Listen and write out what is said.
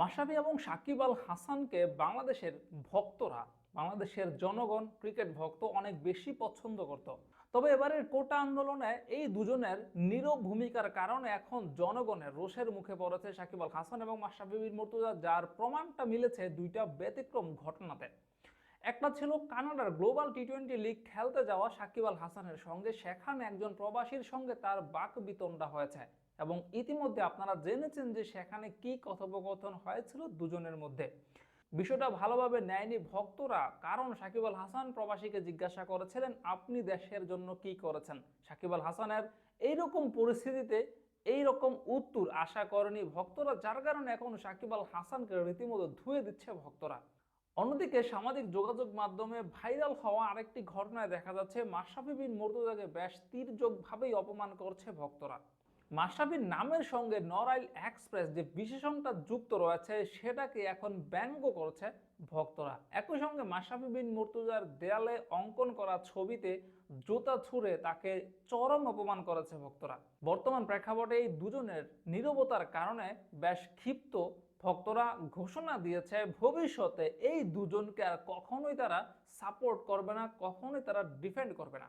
মাশরাফি এবং সাকিব আল হাসানকে বাংলাদেশের ভক্তরা, বাংলাদেশের জনগণ, ক্রিকেট ভক্ত অনেক বেশি পছন্দ করত। তবে এবারের কোটা আন্দোলনে এই দুজনের নীরব ভূমিকার কারণে এখন জনগণের রোষের মুখে পড়েছে সাকিব আল হাসান এবং মাশরাফি মর্তুজা, যার প্রমাণটা মিলেছে দুইটা ব্যতিক্রম ঘটনাতে। একটা ছিল কানাডার গ্লোবাল টি টোয়েন্টি লিগ খেলতে যাওয়া সাকিব আল হাসানের সঙ্গে। সেখানে একজন প্রবাসীর সঙ্গে তার বাক বিতণ্ডা হয়েছে এবং ইতিমধ্যে আপনারা জেনেছেন যে সেখানে কি কথোপকথন হয়েছিল দুজনের মধ্যে। বিষয়টা ভালোভাবে নেয়নি ভক্তরা, কারণ সাকিব আল হাসান প্রবাসীকে জিজ্ঞাসা করেছিলেন, আপনি দেশের জন্য কি করেছেন? সাকিব আল হাসানের এইরকম পরিস্থিতিতে এই রকম উত্তর আশা করেনি ভক্তরা, যার কারণে এখন সাকিব আল হাসানকে রীতিমতো ধুয়ে দিচ্ছে ভক্তরা। অন্যদিকে সামাজিক যোগাযোগ মাধ্যমে ভাইরাল হওয়া আরেকটি ঘটনায় দেখা যাচ্ছে, মাশরাফি বিন মুর্তজাকে বেশ তীর্যকভাবেই অপমান করছে ভক্তরা। মাশরাফির নামের সঙ্গে নরাইল এক্সপ্রেস যে বিশেষণটা যুক্ত রয়েছে, সেটাকে এখন ব্যঙ্গ করছে ভক্তরা। একই সঙ্গে মাশরাফি বিন মুর্তজার দেয়ালে অঙ্কন করা ছবিতে জুতা ছুঁড়ে তাকে চরম অপমান করেছে ভক্তরা। বর্তমান প্রেক্ষাপটে এই দুজনের নীরবতার কারণে বেশ ক্ষিপ্ত ভক্তরা ঘোষণা দিয়েছে ভবিষ্যতে এই দুজনকে আর কখনোই তারা সাপোর্ট করবে না, কখনোই তারা ডিফেন্ড করবে না।